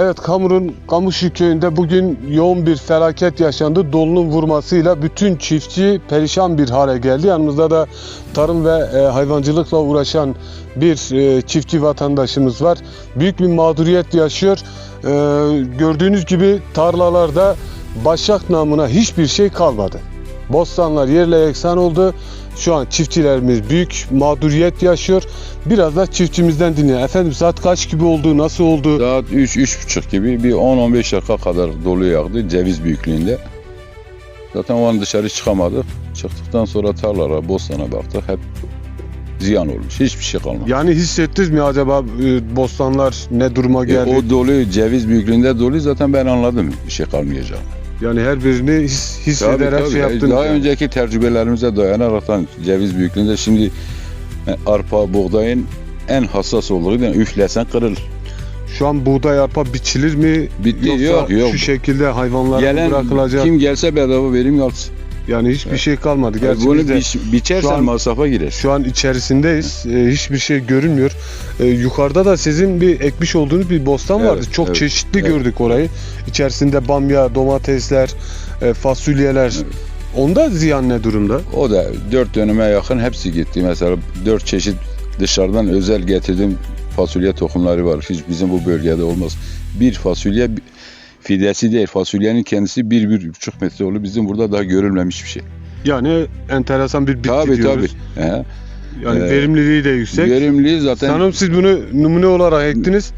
Evet Kamur'un Kamuşlu köyünde bugün yoğun bir felaket yaşandı. Dolunun vurmasıyla bütün çiftçi perişan bir hale geldi. Yanımızda da tarım ve e, hayvancılıkla uğraşan bir e, çiftçi vatandaşımız var. Büyük bir mağduriyet yaşıyor. E, gördüğünüz gibi tarlalarda başak namına hiçbir şey kalmadı. Bostanlar yerle yeksan oldu. Şu an çiftçilerimiz büyük mağduriyet yaşıyor. Biraz da çiftçimizden dinleyelim. Efendim saat kaç gibi oldu, nasıl oldu? Saat 3-3.30 gibi bir 10-15 dakika kadar dolu yağdı ceviz büyüklüğünde. Zaten o an dışarı çıkamadık. Çıktıktan sonra tarlalara, bostana baktık. Hep ziyan olmuş. Hiçbir şey kalmadı. Yani hissettiniz mi acaba e, bostanlar ne duruma E, geldi? o dolu ceviz büyüklüğünde dolu zaten ben anladım bir şey kalmayacağını. Yani her birini his, hissederek Tabii, tabii. şey yaptınız. Daha yani. önceki tecrübelerimize dayanaraktan ceviz büyüklüğünde şimdi e, arpa, buğdayın en hassas olduğu yani üflesen kırılır. Şu an buğday arpa biçilir mi? Bitti Yoksa yok yok. şu şekilde hayvanlara Gelen bırakılacak. kim gelse bedava vereyim alsın. Yani hiçbir Evet. şey kalmadı. Gerçi Bunu biz de biç, biçersen şu an- masrafa girer. şu an içerisindeyiz. E, hiçbir şey görünmüyor. E, yukarıda da sizin bir ekmiş olduğunuz bir bostan Evet, vardı. Çok evet, çeşitli evet. gördük orayı. İçerisinde bamya, domatesler, e, fasulyeler. Evet. Onda ziyan ne durumda? O da dört dönüme yakın hepsi gitti. Mesela dört çeşit dışarıdan özel getirdiğim fasulye tohumları var. Hiç bizim bu bölgede olmaz. Bir fasulye fidesi değil. Fasulyenin kendisi bir, bir buçuk metre olur. Bizim burada daha görülmemiş bir şey. Yani enteresan bir bitki tabii tabii. diyoruz. He. Yani Ee, verimliliği de yüksek. Verimli zaten Sanırım siz bunu numune olarak ektiniz.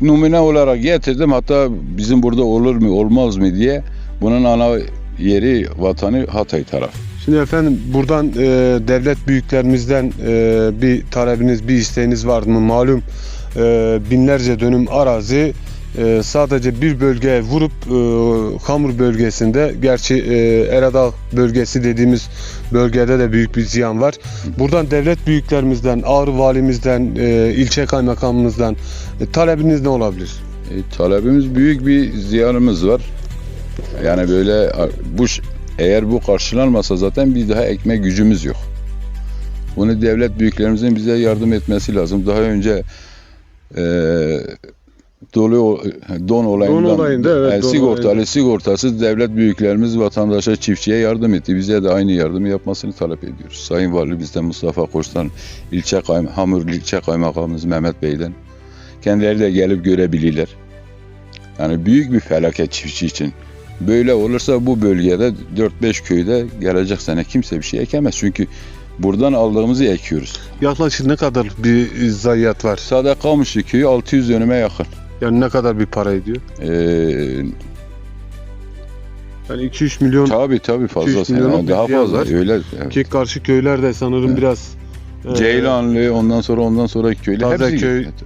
numune olarak getirdim. Hatta bizim burada olur mu olmaz mı diye bunun ana yeri vatanı Hatay taraf. Şimdi efendim buradan e, devlet büyüklerimizden e, bir talebiniz, bir isteğiniz var mı? Malum e, binlerce dönüm arazi e, sadece bir bölgeye vurup e, Hamur bölgesinde, gerçi e, Eradağ bölgesi dediğimiz bölgede de büyük bir ziyan var. Buradan devlet büyüklerimizden, Ağrı valimizden, e, ilçe kaymakamımızdan e, talebiniz ne olabilir? E, talebimiz büyük bir ziyanımız var. Yani böyle bu eğer bu karşılanmasa zaten bir daha ekme gücümüz yok. Bunu devlet büyüklerimizin bize yardım etmesi lazım. Daha önce e, dolu don olayından Don olayında, evet, e, don sigortalı olayında. sigortasız devlet büyüklerimiz vatandaşa çiftçiye yardım etti. Bize de aynı yardımı yapmasını talep ediyoruz. Sayın Vali bizden Mustafa Koç'tan ilçe kaym Hamur ilçe kaymakamımız Mehmet Bey'den kendileri de gelip görebilirler. Yani büyük bir felaket çiftçi için. Böyle olursa bu bölgede 4-5 köyde gelecek sene kimse bir şey ekemez. Çünkü buradan aldığımızı ekiyoruz. Yaklaşık ne kadar bir zayiat var? Sade Kamışlı köyü 600 dönüme yakın. Yani ne kadar bir para ediyor? Ee, Yani 2-3 milyon tabii tabii 200 fazla. milyonluk Yani bir daha ziyan fazla. var. Öyle. evet. Ki karşı köyler de sanırım Evet. biraz e, Ceylanlı ondan sonra ondan sonraki köyler hepsi Tazeköy, gitti.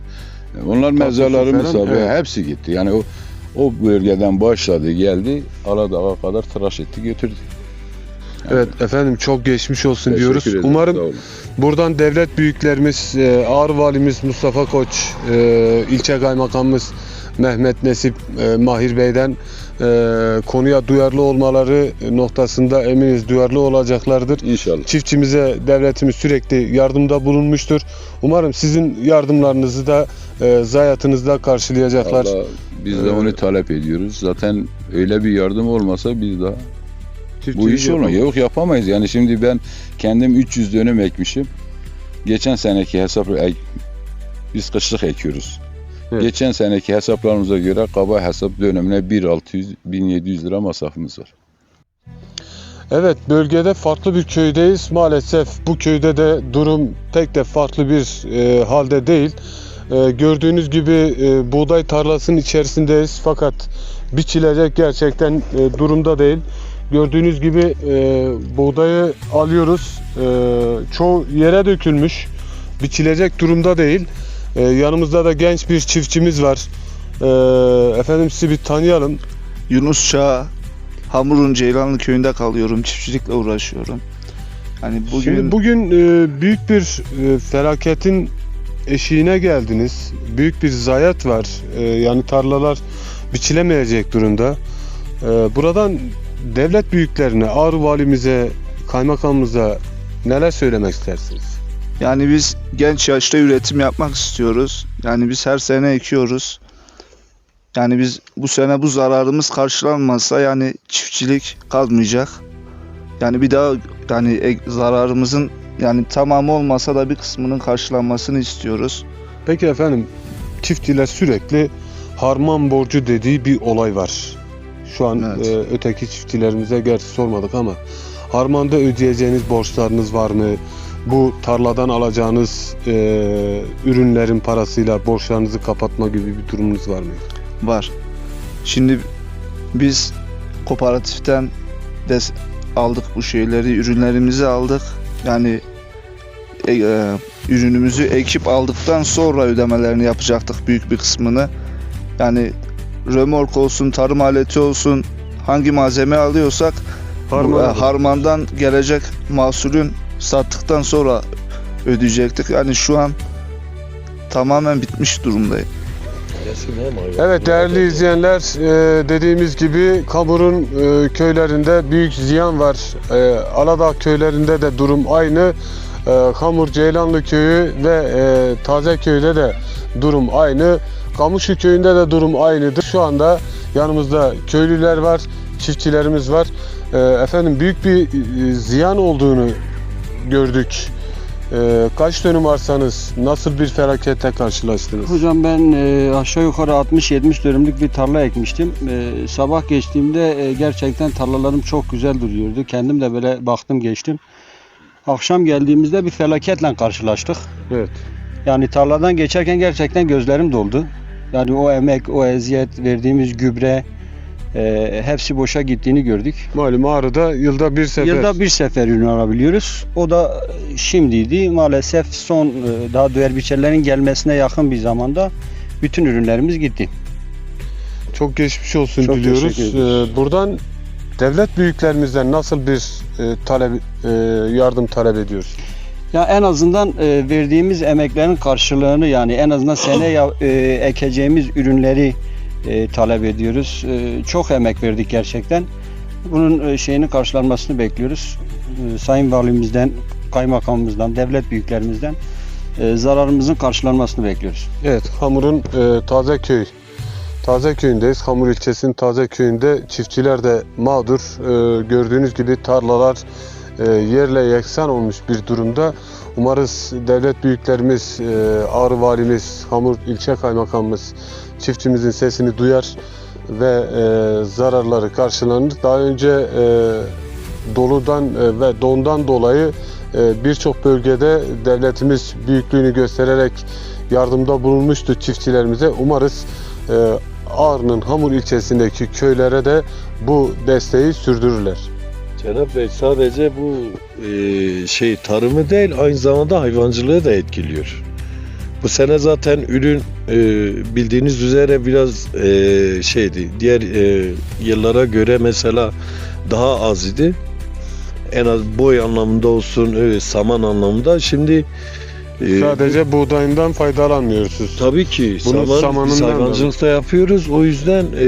Onlar mezarlarımız falan, tabii evet. hepsi gitti. Yani o o bölgeden başladı geldi Aladağ'a kadar tıraş etti götürdü. Evet efendim çok geçmiş olsun Teşekkür diyoruz. ederim, sağ Umarım olun. buradan devlet büyüklerimiz, e, Ağrı Valimiz Mustafa Koç, e, ilçe kaymakamımız Mehmet Nesip e, Mahir Bey'den e, konuya duyarlı olmaları noktasında eminiz duyarlı olacaklardır. İnşallah. Çiftçimize devletimiz sürekli yardımda bulunmuştur. Umarım sizin yardımlarınızı da e, zayiatınızda karşılayacaklar. Allah, biz de onu talep ediyoruz. Zaten öyle bir yardım olmasa biz daha bu iş olmuyor. Yok yapamayız. Yani şimdi ben kendim 300 dönüm ekmişim. Geçen seneki hesap ek- biz kışlık ekiyoruz. Evet. Geçen seneki hesaplarımıza göre kaba hesap dönümüne 1600 1700 lira masrafımız var. Evet bölgede farklı bir köydeyiz. Maalesef bu köyde de durum pek de farklı bir e, halde değil. E, gördüğünüz gibi e, buğday tarlasının içerisindeyiz fakat biçilecek gerçekten e, durumda değil. Gördüğünüz gibi e, buğdayı alıyoruz. E, çoğu yere dökülmüş. Biçilecek durumda değil. E, yanımızda da genç bir çiftçimiz var. E, efendim sizi bir tanıyalım. Yunus Çağ, Hamurun Ceylanlı köyünde kalıyorum. Çiftçilikle uğraşıyorum. Hani bugün Şimdi bugün e, büyük bir e, felaketin eşiğine geldiniz. Büyük bir zayiat var. E, yani tarlalar biçilemeyecek durumda. E, buradan devlet büyüklerine, Ağrı valimize, kaymakamımıza neler söylemek istersiniz? yani biz genç yaşta üretim yapmak istiyoruz. Yani biz her sene ekiyoruz. Yani biz bu sene bu zararımız karşılanmazsa yani çiftçilik kalmayacak. Yani bir daha yani zararımızın yani tamamı olmasa da bir kısmının karşılanmasını istiyoruz. Peki efendim çiftçiler sürekli harman borcu dediği bir olay var. Şu an Evet. e, öteki çiftçilerimize gerçi sormadık ama harmanda ödeyeceğiniz borçlarınız var mı? Bu tarladan alacağınız e, ürünlerin parasıyla borçlarınızı kapatma gibi bir durumunuz var mı? var. Şimdi biz kooperatiften de aldık bu şeyleri, ürünlerimizi aldık. Yani e, e, ürünümüzü ekip aldıktan sonra ödemelerini yapacaktık büyük bir kısmını. Yani römork olsun, tarım aleti olsun hangi malzeme alıyorsak bu, e, Harman harmandan gelecek mahsulün sattıktan sonra ödeyecektik. Yani şu an tamamen bitmiş durumdayım. Evet değerli izleyenler e, dediğimiz gibi Kamur'un e, köylerinde büyük ziyan var. Aladağ köylerinde de durum aynı. E, Kamur Ceylanlı köyü ve e, Tazeköy'de de durum aynı. Kamuşu köyünde de durum aynıdır. Şu anda yanımızda köylüler var, çiftçilerimiz var. E, efendim büyük bir e, ziyan olduğunu gördük. E, kaç dönüm arsanız nasıl bir felakete karşılaştınız? Hocam ben e, aşağı yukarı 60-70 dönümlük bir tarla ekmiştim. E, sabah geçtiğimde e, gerçekten tarlalarım çok güzel duruyordu. Kendim de böyle baktım geçtim. Akşam geldiğimizde bir felaketle karşılaştık. Evet. Yani tarladan geçerken gerçekten gözlerim doldu. Yani o emek, o eziyet, verdiğimiz gübre e, hepsi boşa gittiğini gördük. Malum Ağrı'da yılda bir sefer. Yılda bir sefer ürün alabiliyoruz. O da şimdiydi. Maalesef son e, daha döver biçerlerin gelmesine yakın bir zamanda bütün ürünlerimiz gitti. Çok geçmiş olsun Çok diliyoruz. Ee, buradan devlet büyüklerimizden nasıl bir e, talep e, yardım talep ediyoruz? Ya en azından e, verdiğimiz emeklerin karşılığını yani en azından sene ya, e, ekeceğimiz ürünleri e, talep ediyoruz. E, çok emek verdik gerçekten. Bunun e, şeyini karşılanmasını bekliyoruz. E, Sayın Valimizden, kaymakamımızdan, devlet büyüklerimizden e, zararımızın karşılanmasını bekliyoruz. Evet, Hamur'un e, Tazeköy Tazeköy'ündeyiz. Hamur ilçesinin Tazeköy'ünde çiftçiler de mağdur. E, gördüğünüz gibi tarlalar e, yerle yeksan olmuş bir durumda. Umarız devlet büyüklerimiz, e, Ağrı Valimiz, Hamur ilçe kaymakamımız çiftçimizin sesini duyar ve e, zararları karşılanır. Daha önce e, doludan e, ve dondan dolayı e, birçok bölgede devletimiz büyüklüğünü göstererek yardımda bulunmuştu çiftçilerimize. Umarız e, Ağrı'nın Hamur ilçesindeki köylere de bu desteği sürdürürler. Cenab Bey sadece bu e, şey tarımı değil aynı zamanda hayvancılığı da etkiliyor. Bu sene zaten ürün e, bildiğiniz üzere biraz e, şeydi. Diğer e, yıllara göre mesela daha az idi. En az boy anlamında olsun, e, saman anlamında. Şimdi e, Sadece buğdayından faydalanmıyorsunuz. Tabii ki Bunun saman, biz samanından da- hayvancılıkta yapıyoruz. O yüzden e,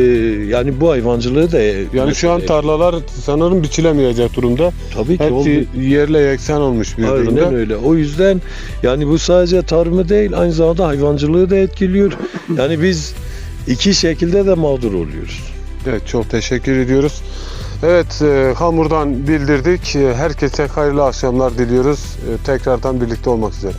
yani bu hayvancılığı da Yani şu an tarlalar sanırım biçilemeyecek durumda. tabii ki oldu. Hepsi yerle yeksan olmuş bir Aynen durumda. öyle. O yüzden yani bu sadece tarımı değil aynı zamanda hayvancılığı da etkiliyor. Yani biz iki şekilde de mağdur oluyoruz. Evet çok teşekkür ediyoruz. Evet e, Hamur'dan bildirdik. E, Herkese hayırlı akşamlar diliyoruz. E, tekrardan birlikte olmak üzere.